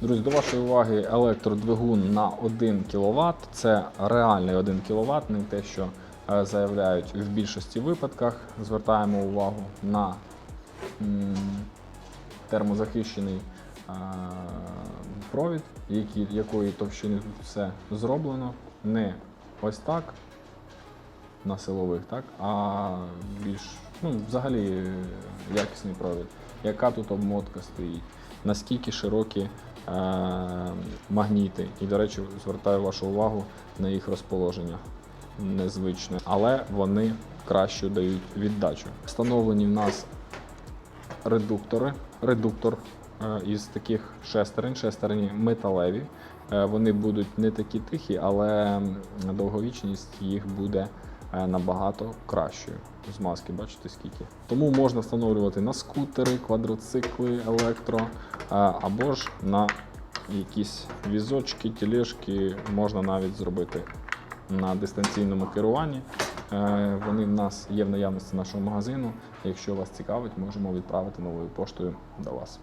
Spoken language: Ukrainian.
Друзі, до вашої уваги електродвигун на 1 кВт. Це реальний 1 кВт, не те, що е, заявляють в більшості випадках. Звертаємо увагу на термозахищений е, провід, якої товщини тут все зроблено. Не ось так на силових, так, а більш ну, взагалі якісний провід. Яка тут обмотка стоїть, наскільки широкі магніти. І, до речі, звертаю вашу увагу на їх розположення незвичне, але вони краще дають віддачу. Встановлені в нас редуктори. Редуктор е, із таких шестерень, шестерні металеві. Е, Вони будуть не такі тихі, але довговічність їх буде е, набагато кращою. З маски, бачите скільки. Тому можна встановлювати на скутери, квадроцикли, електро, е, або ж на якісь візочки, тележки, можна навіть зробити на дистанційному керуванні. Е, Вони в нас є в наявності нашого магазину. Якщо вас цікавить, можемо відправити новою поштою до вас.